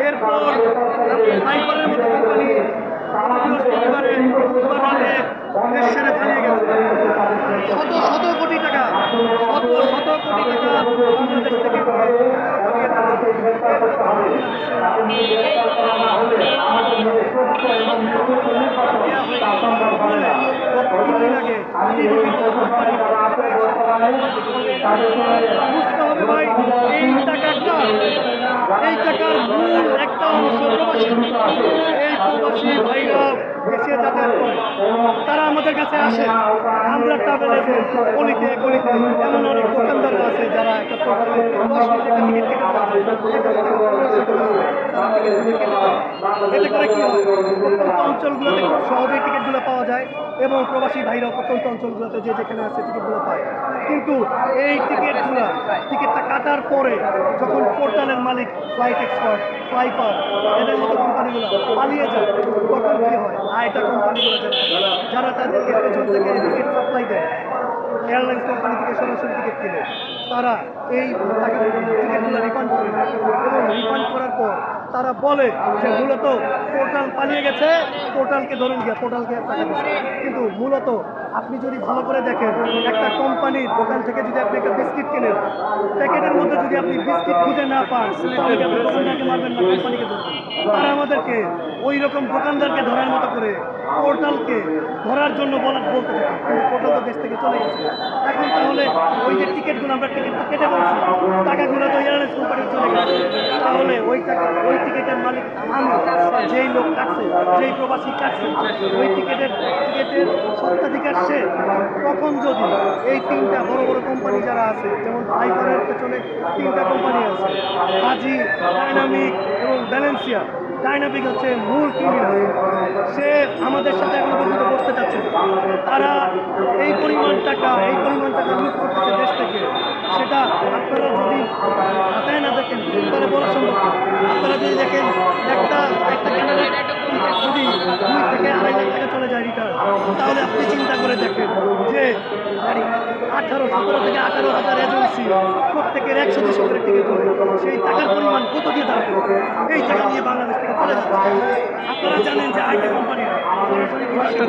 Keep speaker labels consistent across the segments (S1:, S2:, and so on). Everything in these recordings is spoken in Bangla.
S1: এরপর সাইফারের মতো কোম্পানি বৃহস্পতিবারে বুধবার রাতে দেশ ছেড়ে পালিয়ে গেছে। শত শত কোটি টাকা শত শত কোটি টাকা বাংলাদেশ থেকে বুঝতে হবে ভাই। দেশে যাতায়াত তারা আমাদের কাছে আসে। আমরা ট্রাভেল গলিতে গলিতে এমন অনেক দোকানদার আছে যারা এতে করে কি হয়? প্রত্যন্ত অঞ্চলগুলোতে খুব সহজেই টিকিটগুলো পাওয়া যায় এবং প্রবাসী ভাইরা প্রত্যন্ত অঞ্চলগুলোতে যে যেখানে আছে টিকিটগুলো পায়। কিন্তু এই টিকিটগুলো, টিকিটটা কাটার পরে যখন পোর্টালের মালিক ফ্লাইট এক্সপার্ট ফ্লাইপার এদের পালিয়ে যায়, তখন কি হয়? আয়টা কোম্পানিগুলো যারা তাদেরকে পেছন থেকে টিকিট সাপ্লাই দেয় এয়ারলাইন্স কোম্পানি থেকে সরাসরি টিকিট কিনে, তারা এই টাকা টিকিটগুলো রিফান্ড করে এবং রিফান্ড করার পর তারা বলে যে, মূলত পোর্টাল পালিয়ে গেছে পোর্টালকে ধরুন গিয়ে পোর্টালকে টাকা কিন্তু মূলত আপনি যদি ভালো করে দেখেন, একটা কোম্পানির দোকান থেকে যদি আপনি একটা বিস্কিট কেনেন, প্যাকেটের মধ্যে যদি আপনি বিস্কিট খুঁজে না পান মারবেন না কোম্পানিকে তারা আমাদেরকে ওই রকম দোকানদারকে ধরার মতো করে পোর্টালকে ধরার জন্য বলা বলতে থাকে। কিন্তু পোর্টাল তো দেশ থেকে চলে গেছে। এখন তাহলে ওই যে টিকিটগুলো আমরা টিকিট কেটে বলছি, টাকাগুলো তো এয়ারলাইন্স কোম্পানি চলে গেছে। তাহলে ওই ওই টিকিটের মালিক আমি, যেই লোক কাটছে, যেই প্রবাসী কাটছে, ওই টিকিটের টিকিটের সত্ত্বাধিকার সে তখন যদি এই তিনটা বড় বড় কোম্পানি যারা আছে, যেমন ফাইবারের পেছনে তিনটা কোম্পানি আছে হাজি ডাইনামিক এবং ব্যালেন্সিয়া ডাইনামিক হচ্ছে মূল ক্রিমিনাল। সে আমাদের সাথে এখনও পর্যন্ত বসতে চাচ্ছে তারা এই পরিমাণ টাকা এই পরিমাণ টাকা লুট করতেছে দেশ থেকে। সেটা আপনারা যদি হাতায় না দেখেন তাহলে বলা সম্ভব আপনারা যদি দেখেন, একটা একটা ক্যানাডার টিকিট যদি দুই থেকে আড়াই লাখ টাকা চলে যায় রিটার্ন তাহলে আপনি চিন্তা করে দেখেন যে আঠারো, সতেরো থেকে আঠারো হাজার এজেন্সি প্রত্যেকের একশো দুশো করে টিকিট করে। সেই টাকার পরিমাণ কত দিয়ে দাঁড়াবে এই টাকা নিয়ে বাংলাদেশ থেকে চলে যাচ্ছে। আপনারা জানেন যে আইটি কোম্পানিরা এদের মানে টাকা দিচ্ছে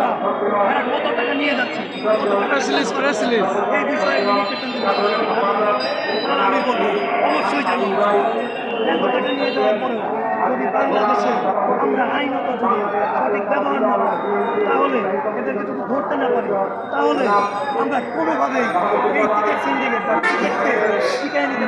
S1: না। এরা কত টাকা
S2: করে সিলিজ
S1: এই বিষয়ে আমি বলব অবশ্যই জানি এত নিয়ে যাওয়ার পরেও যদি বাংলাদেশে আমরা আইনত যদি সঠিক ব্যবহার না। তাহলে এদেরকে যদি ধরতে না পারি তাহলে আমরা কোনোভাবেই এই টিকিট সিন্ডিকেট বা টিকিটকে টিকায় নিতে